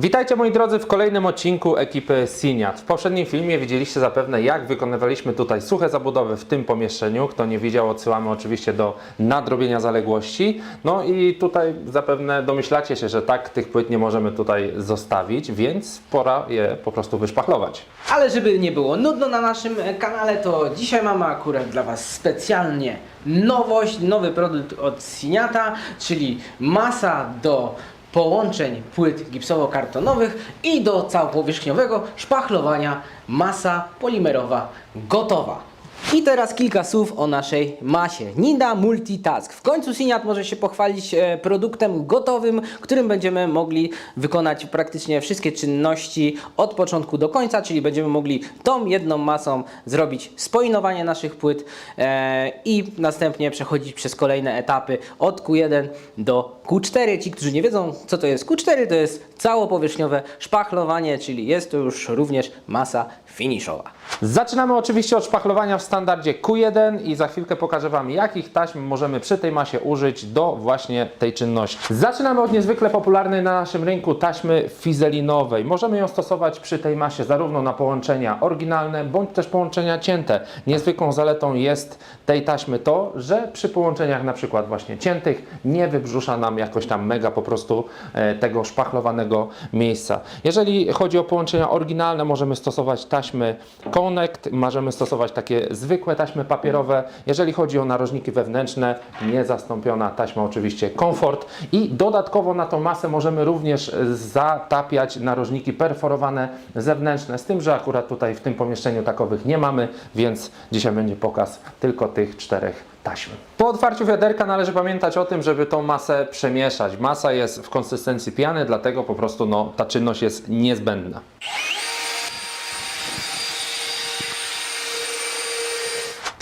Witajcie moi drodzy w kolejnym odcinku ekipy Siniat. W poprzednim filmie widzieliście zapewne jak wykonywaliśmy tutaj suche zabudowy w tym pomieszczeniu. Kto nie widział odsyłamy oczywiście do nadrobienia zaległości. No i tutaj zapewne domyślacie się, że tak tych płyt nie możemy tutaj zostawić, więc pora je po prostu wyszpachlować. Ale żeby nie było nudno na naszym kanale, to dzisiaj mamy akurat dla Was specjalnie nowość, nowy produkt od Siniata, czyli masa do połączeń płyt gipsowo-kartonowych i do całopowierzchniowego szpachlowania masa polimerowa gotowa. I teraz kilka słów o naszej masie. Nida Multitask. W końcu Siniat może się pochwalić e, produktem gotowym, którym będziemy mogli wykonać praktycznie wszystkie czynności od początku do końca, czyli będziemy mogli tą jedną masą zrobić spoinowanie naszych płyt e, i następnie przechodzić przez kolejne etapy od Q1 do Q4. Ci, którzy nie wiedzą, co to jest Q4, to jest całopowierzchniowe szpachlowanie, czyli jest to już również masa finiszowa. Zaczynamy oczywiście od szpachlowania w standardzie Q1 i za chwilkę pokażę Wam, jakich taśm możemy przy tej masie użyć do właśnie tej czynności. Zaczynamy od niezwykle popularnej na naszym rynku taśmy fizelinowej. Możemy ją stosować przy tej masie zarówno na połączenia oryginalne, bądź też połączenia cięte. Niezwykłą zaletą jest tej taśmy to, że przy połączeniach na przykład właśnie ciętych nie wybrzusza nam jakoś tam mega po prostu e, tego szpachlowanego miejsca. Jeżeli chodzi o połączenia oryginalne, możemy stosować taśmy Connect, możemy stosować takie zwykłe taśmy papierowe. Jeżeli chodzi o narożniki wewnętrzne, niezastąpiona taśma oczywiście Comfort i dodatkowo na tą masę możemy również e, zatapiać narożniki perforowane zewnętrzne, z tym, że akurat tutaj w tym pomieszczeniu takowych nie mamy, więc dzisiaj będzie pokaz tylko tych czterech taśm. Po otwarciu wiaderka należy pamiętać o tym, żeby tą masę przemieszać. Masa jest w konsystencji piany, dlatego po prostu no, ta czynność jest niezbędna.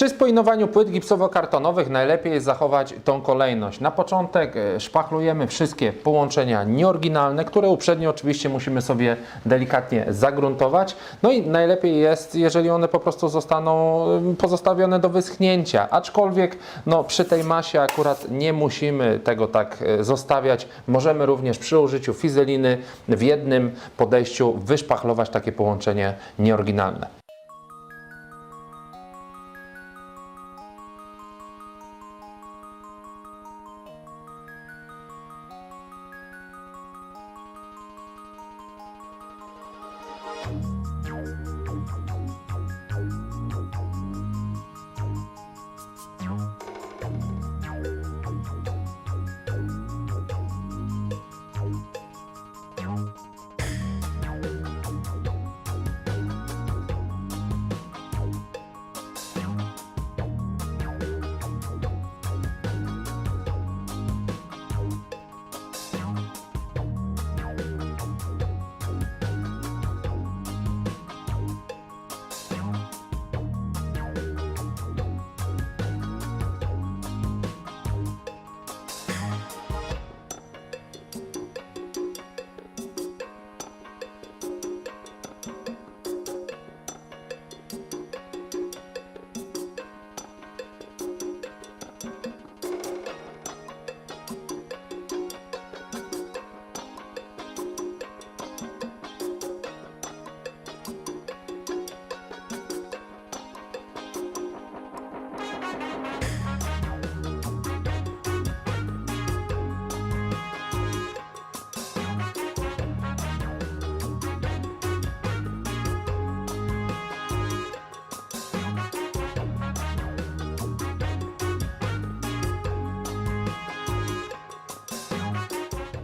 Przy spoinowaniu płyt gipsowo-kartonowych najlepiej jest zachować tą kolejność. Na początek e, szpachlujemy wszystkie połączenia nieoryginalne, które uprzednio oczywiście musimy sobie delikatnie zagruntować. No i najlepiej jest, jeżeli one po prostu zostaną e, pozostawione do wyschnięcia. Aczkolwiek no, przy tej masie akurat nie musimy tego tak e, zostawiać. Możemy również przy użyciu fizeliny w jednym podejściu wyszpachlować takie połączenie nieoryginalne.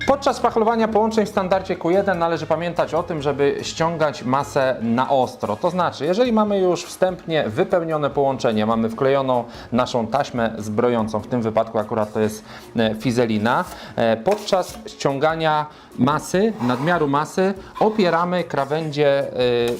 Podczas szpachlowania połączeń w standardzie Q1 należy pamiętać o tym, żeby ściągać masę na ostro. To znaczy, jeżeli mamy już wstępnie wypełnione połączenie, mamy wklejoną naszą taśmę zbrojącą, w tym wypadku akurat to jest e, fizelina, e, podczas ściągania masy, nadmiaru masy, opieramy krawędzie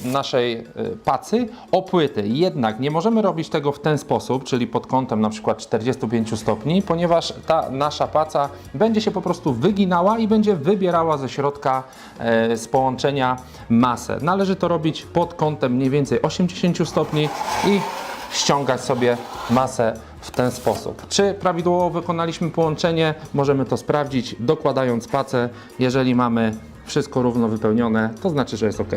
e, naszej pacy o płyty. Jednak nie możemy robić tego w ten sposób, czyli pod kątem na przykład 45 stopni, ponieważ ta nasza paca będzie się po prostu wyginała i będzie wybierała ze środka e, z połączenia masę. Należy to robić pod kątem mniej więcej 80 stopni i ściągać sobie masę w ten sposób. Czy prawidłowo wykonaliśmy połączenie? Możemy to sprawdzić dokładając pacę. Jeżeli mamy wszystko równo wypełnione, to znaczy, że jest ok.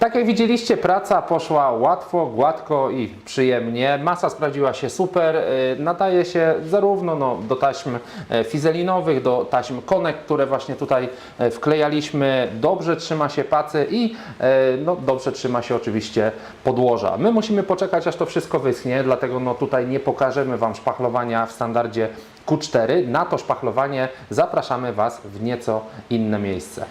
Tak jak widzieliście, praca poszła łatwo, gładko i przyjemnie. Masa sprawdziła się super. y, Nadaje się zarówno no, do taśm e, fizelinowych, do taśm konek, które właśnie tutaj e, wklejaliśmy. Dobrze trzyma się pacy i e, no, dobrze trzyma się oczywiście podłoża. My musimy poczekać, aż to wszystko wyschnie, dlatego no, tutaj nie pokażemy Wam szpachlowania w standardzie Q4. Na to szpachlowanie zapraszamy Was w nieco inne miejsce.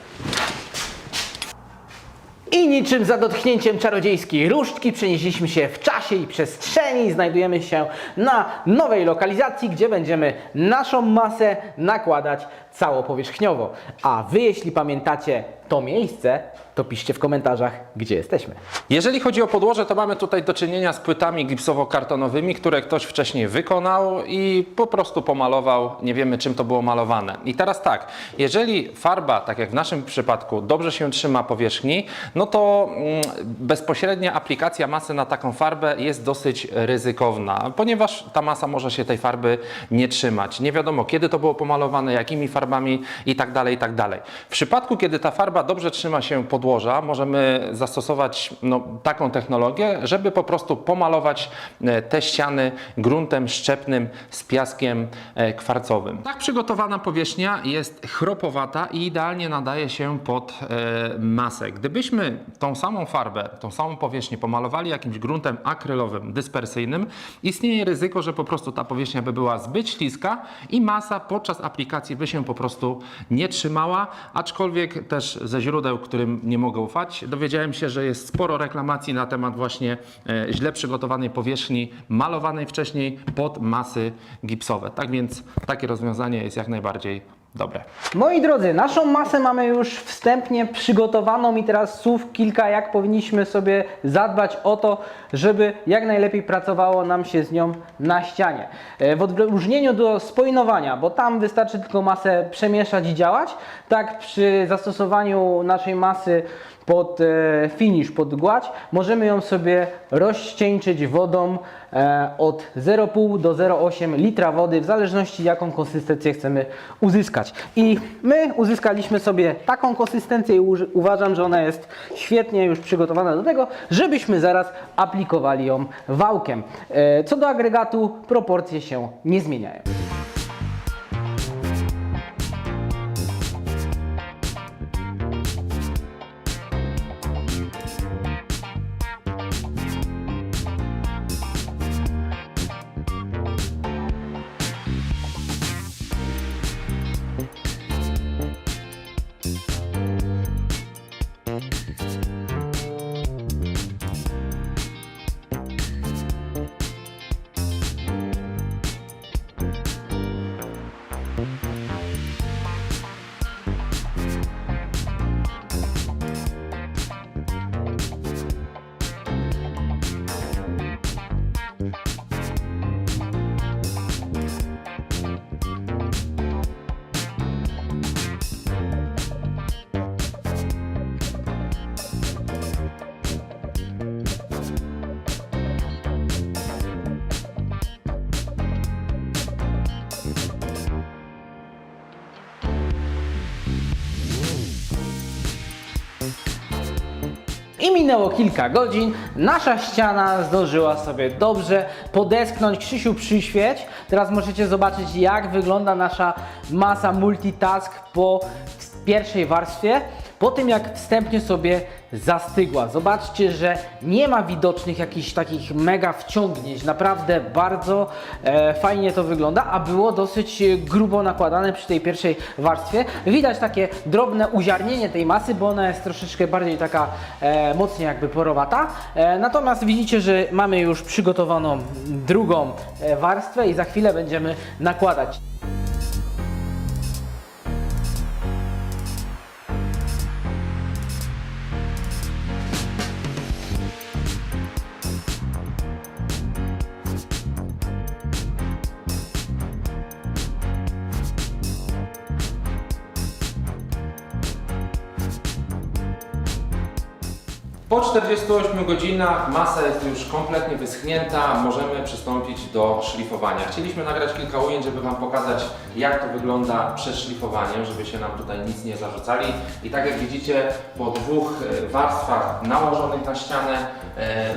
I niczym za dotknięciem czarodziejskiej różdżki przenieśliśmy się w czasie i przestrzeni. Znajdujemy się na nowej lokalizacji, gdzie będziemy naszą masę nakładać całopowierzchniowo. A Wy, jeśli pamiętacie to miejsce, to piszcie w komentarzach, gdzie jesteśmy. Jeżeli chodzi o podłoże, to mamy tutaj do czynienia z płytami gipsowo-kartonowymi, które ktoś wcześniej wykonał i po prostu pomalował. Nie wiemy, czym to było malowane. I teraz tak, jeżeli farba, tak jak w naszym przypadku, dobrze się trzyma powierzchni, no to mm, bezpośrednia aplikacja masy na taką farbę jest dosyć ryzykowna, ponieważ ta masa może się tej farby nie trzymać. Nie wiadomo, kiedy to było pomalowane, jakimi farbami i tak dalej, i tak dalej. W przypadku, kiedy ta farba dobrze trzyma się podłoża, możemy zastosować no, taką technologię, żeby po prostu pomalować e, te ściany gruntem szczepnym z piaskiem e, kwarcowym. Tak przygotowana powierzchnia jest chropowata i idealnie nadaje się pod e, masę. Gdybyśmy tą samą farbę, tą samą powierzchnię pomalowali jakimś gruntem akrylowym, dyspersyjnym, istnieje ryzyko, że po prostu ta powierzchnia by była zbyt śliska i masa podczas aplikacji by się po prostu nie trzymała, aczkolwiek też ze źródeł, którym nie mogę ufać, dowiedziałem się, że jest sporo reklamacji na temat właśnie e, źle przygotowanej powierzchni, malowanej wcześniej pod masy gipsowe. Tak więc takie rozwiązanie jest jak najbardziej dobre. Moi drodzy, naszą masę mamy już wstępnie przygotowaną i teraz słów kilka, jak powinniśmy sobie zadbać o to, żeby jak najlepiej pracowało nam się z nią na ścianie. E, W odróżnieniu do spojnowania, bo tam wystarczy tylko masę przemieszać i działać, tak przy zastosowaniu naszej masy pod e, finish, pod gładź, możemy ją sobie rozcieńczyć wodą e, od 0,5 do 0,8 litra wody, w zależności jaką konsystencję chcemy uzyskać. I my uzyskaliśmy sobie taką konsystencję i uważam, że ona jest świetnie już przygotowana do tego, żebyśmy zaraz aplikowali ją wałkiem. E, co do agregatu, proporcje się nie zmieniają. I minęło kilka godzin, nasza ściana zdążyła sobie dobrze podesknąć. Krzysiu, przyświeć. Teraz możecie zobaczyć, jak wygląda nasza masa multitask po pierwszej warstwie. Po tym jak wstępnie sobie zastygła. Zobaczcie, że nie ma widocznych jakichś takich mega wciągnięć. Naprawdę bardzo e, fajnie to wygląda, a było dosyć e, grubo nakładane przy tej pierwszej warstwie. Widać takie drobne uziarnienie tej masy, bo ona jest troszeczkę bardziej taka e, mocniej jakby porowata. E, natomiast widzicie, że mamy już przygotowaną drugą e, warstwę i za chwilę będziemy nakładać. Po 48 godzinach masa jest już kompletnie wyschnięta, możemy przystąpić do szlifowania. Chcieliśmy nagrać kilka ujęć, żeby Wam pokazać jak to wygląda przed szlifowaniem, żeby się nam tutaj nic nie zarzucali. I tak jak widzicie, po dwóch e, warstwach nałożonych na ścianę,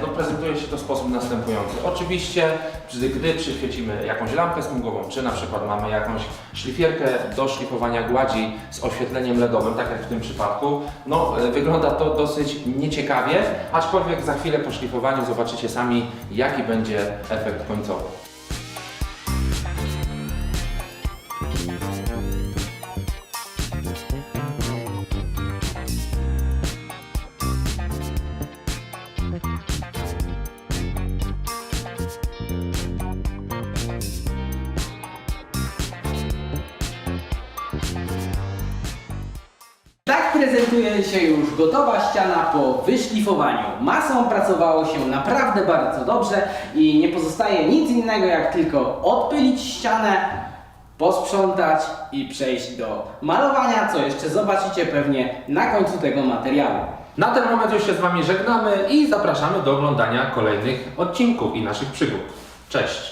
no prezentuje się to w sposób następujący. Oczywiście, gdy gdy przyświecimy jakąś lampkę smugową, czy na przykład mamy jakąś szlifierkę do szlifowania gładzi z oświetleniem LEDowym, tak jak w tym przypadku, no e, wygląda to dosyć nieciekawie, aczkolwiek za chwilę po szlifowaniu zobaczycie sami, jaki będzie efekt końcowy. Prezentuje się już gotowa ściana po wyszlifowaniu. Masą pracowało się naprawdę bardzo dobrze i nie pozostaje nic innego jak tylko odpylić ścianę, posprzątać i przejść do malowania, co jeszcze zobaczycie pewnie na końcu tego materiału. Na ten moment już się z Wami żegnamy i zapraszamy do oglądania kolejnych odcinków i naszych przygód. Cześć!